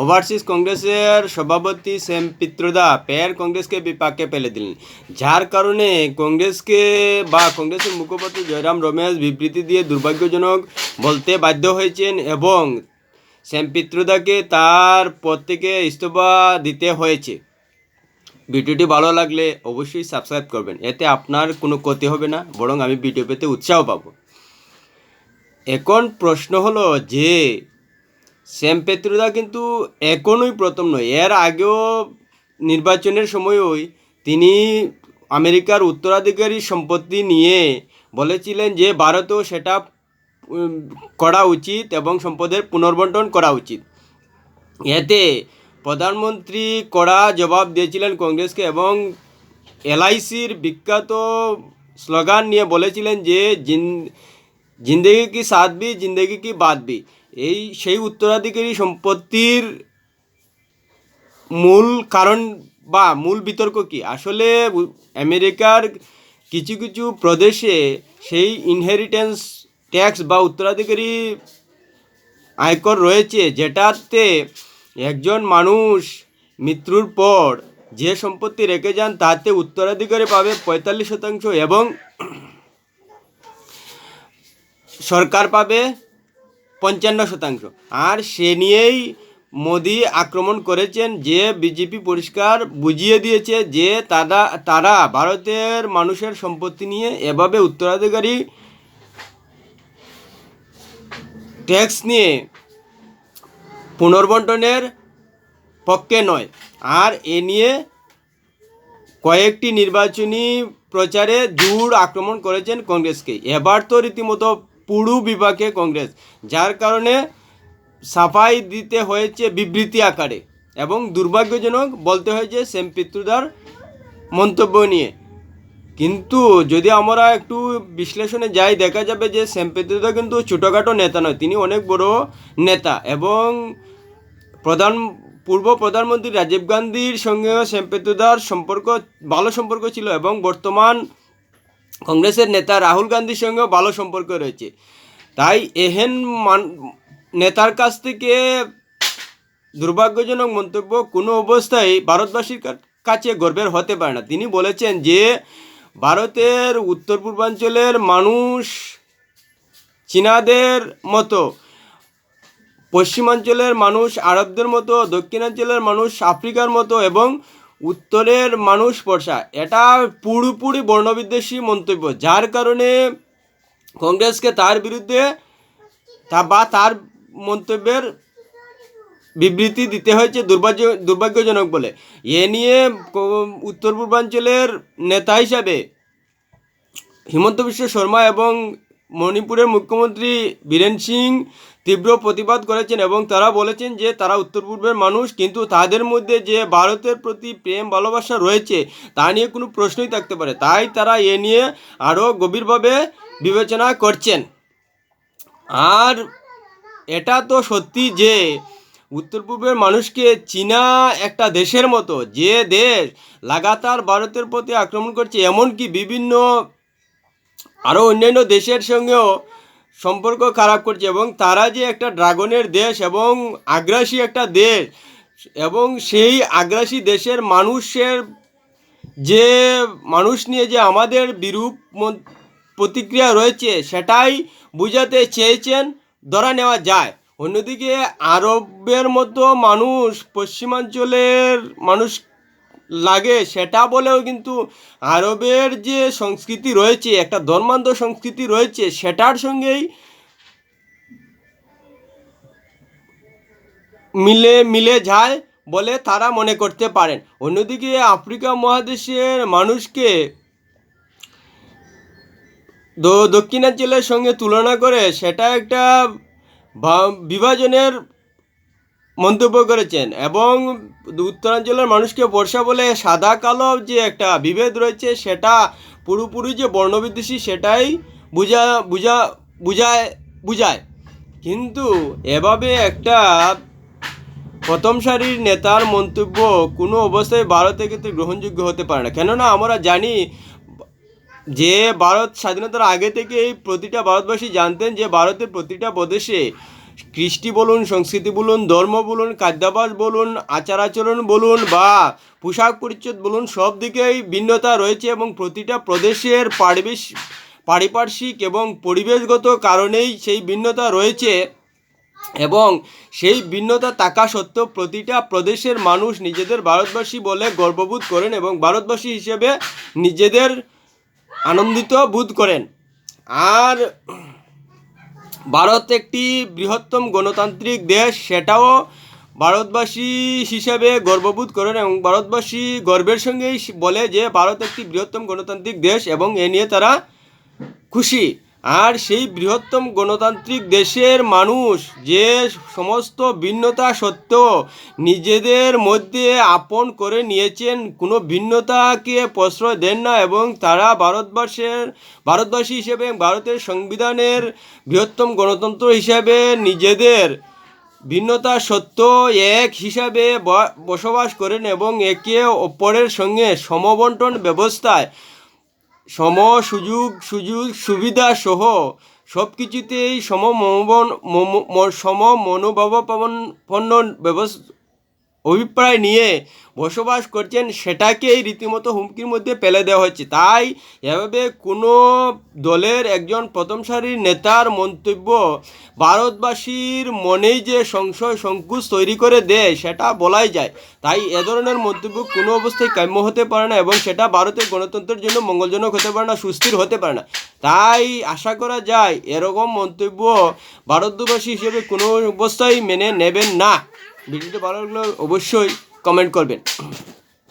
Overseas কংগ্রেসের সভাপতি শ্যাম Pitroda pair কংগ্রেসকে বিপাকে ফেলে দিলেন। যার কারণে কংগ্রেসকে বা কংগ্রেসের মুখপাত্র জয়রাম রমেশ বিবৃতি দিয়ে দুর্ভাগ্যজনক বলতে বাধ্য হয়েছেন এবং শ্যাম পিত্রদাকে তার থেকে ইস্তফা দিতে হয়েছে। ভিডিওটি ভালো লাগলে অবশ্যই সাবস্ক্রাইব করবেন, এতে আপনার কোনো ক্ষতি হবে না, বরং আমি ভিডিও পেতে উৎসাহ পাবো। এখন প্রশ্ন হলো যে শ্যাম পেত্রুদা কিন্তু এখনই প্রথম নয়। এর আগেও নির্বাচনের সময়ই তিনি আমেরিকার উত্তরাধিকারী সম্পত্তি নিয়ে বলেছিলেন যে, ভারতেও সেটা করা উচিত এবং সম্পদের পুনর্বন্টন করা উচিত। এতে প্রধানমন্ত্রী কড়া জবাব দিয়েছিলেন কংগ্রেসকে এবং এলআইসির বিখ্যাত স্লোগান নিয়ে বলেছিলেন যে, জিন, জিন্দেগি কি সাথ বি জিন্দেগি কি বাদ বি এই সেই উত্তরাধিকারী সম্পত্তির মূল কারণ বা মূল বিতর্ক কি? আসলে আমেরিকার কিছু কিছু প্রদেশে সেই ইনহেরিটেন্স ট্যাক্স বা উত্তরাধিকারী আয়কর রয়েছে, যেটাতে একজন মানুষ মৃত্যুর পর যে সম্পত্তি রেখে যান, তাতে উত্তরাধিকারী পাবে পঁয়তাল্লিশ শতাংশ এবং সরকার পাবে পঞ্চান্ন শতাংশ। আর সে নিয়েই মোদি আক্রমণ করেছেন, যে বিজেপি পরিষ্কার বুঝিয়ে দিয়েছে যে তারা তারা ভারতের মানুষের সম্পত্তি নিয়ে এভাবে উত্তরাধিকারী ট্যাক্স নিয়ে পুনর্বন্টনের পক্ষে নয়। আর এ নিয়ে কয়েকটি নির্বাচনী প্রচারে জোর আক্রমণ করেছেন কংগ্রেসকে। এবার তো রীতিমতো পুরু বিভাগে কংগ্রেস, যার কারণে সাফাই দিতে হয়েছে বিবৃতি আকারে এবং দুর্ভাগ্যজনক বলতে হয়েছে সেম পিত্রুদার মন্তব্য নিয়ে। কিন্তু যদি আমরা একটু বিশ্লেষণে যাই, দেখা যাবে যে শ্যাম পেত্রুদা কিন্তু ছোটোখাটো নেতা নয়, তিনি অনেক বড় নেতা এবং প্রধান, পূর্ব প্রধানমন্ত্রী রাজীব গান্ধীর সঙ্গেও পেত্রুদার সম্পর্ক, ভালো সম্পর্ক ছিল এবং বর্তমান কংগ্রেসের নেতা রাহুল গান্ধীর সঙ্গেও ভালো সম্পর্ক রয়েছে। তাই এহেন মান নেতার কাছ থেকে দুর্ভাগ্যজনক মন্তব্য কোনো অবস্থায় ভারতবাসীর কাছে গর্বের হতে পারে না। তিনি বলেছেন যে, ভারতের উত্তর পূর্বাঞ্চলের মানুষ চীনাদের মতো, পশ্চিমাঞ্চলের মানুষ আরবদের মতো, দক্ষিণাঞ্চলের মানুষ আফ্রিকার মতো এবং উত্তরের মানুষ বর্ষা। এটা পুরোপুরি বর্ণবিদ্বেষী মন্তব্য। যার কারণে কংগ্রেসকে তার বিরুদ্ধে তা বা তার মন্তব্যের বিবৃতি দিতে হয়েছে দুর্ভাগ্য, দুর্ভাগ্যজনক বলে। এ নিয়ে উত্তর পূর্বাঞ্চলের নেতা হিসাবে হিমন্ত বিশ্ব শর্মা এবং মণিপুরের মুখ্যমন্ত্রী বীরেন সিং তীব্র প্রতিবাদ করেছেন এবং তারা বলেছেন যে তারা উত্তর পূর্বের মানুষ, কিন্তু তাদের মধ্যে যে ভারতের প্রতি প্রেম, ভালোবাসা রয়েছে, তা নিয়ে কোনো প্রশ্নই থাকতে পারে। তাই তারা এ নিয়ে আরও গভীরভাবে বিবেচনা করছেন। আর এটা তো সত্যি যে উত্তর পূর্বের মানুষকে চীনা একটা দেশের মতো, যে দেশ লাগাতার ভারতের প্রতি আক্রমণ করছে, এমনকি বিভিন্ন আরও অন্যান্য দেশের সঙ্গেও সম্পর্ক খারাপ করছে এবং তারা যে একটা ড্রাগনের দেশ এবং আগ্রাসী একটা দেশ এবং সেই আগ্রাসী দেশের মানুষের যে মানুষ নিয়ে যে আমাদের বিরূপ প্রতিক্রিয়া রয়েছে, সেটাই বুঝাতে চেয়েছেন, ধরা নেওয়া যায়। অন্যদিকে আরবের মতো মানুষ পশ্চিমাঞ্চলের মানুষ লাগে, সেটা বলেও কিন্তু আরবের যে সংস্কৃতি রয়েছে, একটা ধর্মান্ধ সংস্কৃতি রয়েছে, সেটার সঙ্গেই মিলে মিলে যায় বলে তারা মনে করতে পারেন। অন্যদিকে আফ্রিকা মহাদেশের মানুষকে দক্ষিণাঞ্চলের সঙ্গে তুলনা করে, সেটা একটা বিভাজনের মন্তব্য করেছেন এবং উত্তরাঞ্চলের মানুষকে বর্ষা বলে সাদা কালো যে একটা বিভেদ রয়েছে, সেটা পুরোপুরি যে বর্ণবিদ্বেষী সেটাই বুঝা বুঝা, বুঝায় বুঝায়। কিন্তু এভাবে একটা প্রথম সারির নেতার মন্তব্য কোনো অবস্থায় ভারতের ক্ষেত্রে গ্রহণযোগ্য হতে পারে না। কেননা আমরা জানি যে ভারত স্বাধীনতার আগে থেকেই প্রতিটা ভারতবাসী জানতেন যে ভারতের প্রতিটা প্রদেশে কৃষ্টি বলুন, সংস্কৃতি বলুন, ধর্ম বলুন খাদ্যাভ্যাস বলুন আচার আচরণ বলুন বা পোশাক পরিচ্ছদ বলুন, সব দিকেই ভিন্নতা রয়েছে এবং প্রতিটা প্রদেশের পারিবেশ, পারিপার্শ্বিক এবং পরিবেশগত কারণেই সেই ভিন্নতা রয়েছে এবং সেই ভিন্নতা থাকা সত্ত্বেও প্রতিটা প্রদেশের মানুষ নিজেদের ভারতবাসী বলে গর্ববোধ করেন এবং ভারতবাসী হিসেবে নিজেদের আনন্দিত বোধ করেন। আর ভারত একটি বৃহত্তম গণতান্ত্রিক দেশ, সেটাও ভারতবাসী হিসেবে গর্ববোধ করেন এবং ভারতবাসী গর্বের সঙ্গেই বলে যে, ভারত একটি বৃহত্তম গণতান্ত্রিক দেশ এবং এ নিয়ে তারা খুশি। আর সেই বৃহত্তম গণতান্ত্রিক দেশের মানুষ যে সমস্ত ভিন্নতা সত্ত্বেও নিজেদের মধ্যে আপন করে নিয়েছেন, কোনো ভিন্নতাকে প্রশ্রয় দেন না এবং তারা ভারতবর্ষের, ভারতবাসী হিসেবে ভারতের সংবিধানের বৃহত্তম গণতন্ত্র হিসাবে নিজেদের ভিন্নতা সত্ত্বেও এক হিসাবে বসবাস করেন এবং একে অপরের সঙ্গে সমবন্টন ব্যবস্থায় সম সুযোগ সুযোগ সুবিধা সহ সব কিছুতেই সম মনোবন সম মনোভাবাপন্ন ব্যবস্থা অভিপ্রায় নিয়ে বসবাস করছেন, সেটাকেই রীতিমতো হুমকির মধ্যে ফেলে দেওয়া হচ্ছে। তাই এভাবে কোনো দলের একজন প্রথম সারির নেতার মন্তব্য ভারতবাসীর মনেই যে সংশয়, সংকুচ তৈরি করে দেয়, সেটা বলাই যায়। তাই এ ধরনের মন্তব্য কোনো অবস্থায় কাম্য হতে পারে না এবং সেটা ভারতের গণতন্ত্রের জন্য মঙ্গলজনক হতে পারে না, সুস্থির হতে পারে না। তাই আশা করা যায় এরকম মন্তব্য ভারতবাসী হিসেবে কোনো অবস্থায় মেনে নেবেন না। ভিডিওটি ভালো লাগলে অবশ্যই কমেন্ট করবেন।